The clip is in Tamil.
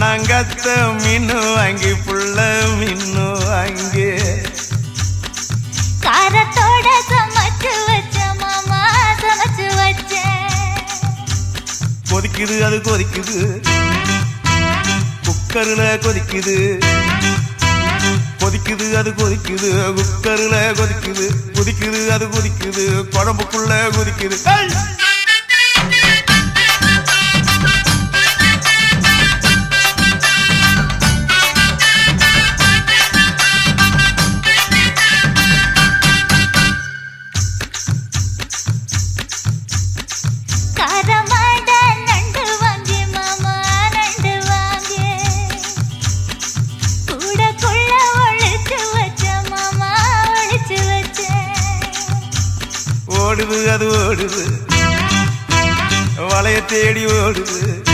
மண்ணாங்கத்த மீனு வாங்கி புள்ள மீனு வாங்கி. காரத்தோட சமைச்சு வச்ச மாமா சமைச்சு வச்சேன் கொதிக்குது அது கொதிக்குது. குக்கரில் கொதிக்குது. கொதிக்குது அது கொதிக்குது. குக்கரில் கொதிக்குது. கொதிக்குது அது கொதிக்குது. குழம்புக்குள்ள கொதிக்குது. ஓடுது அது ஓடுது. வளைய தேடி ஓடுது.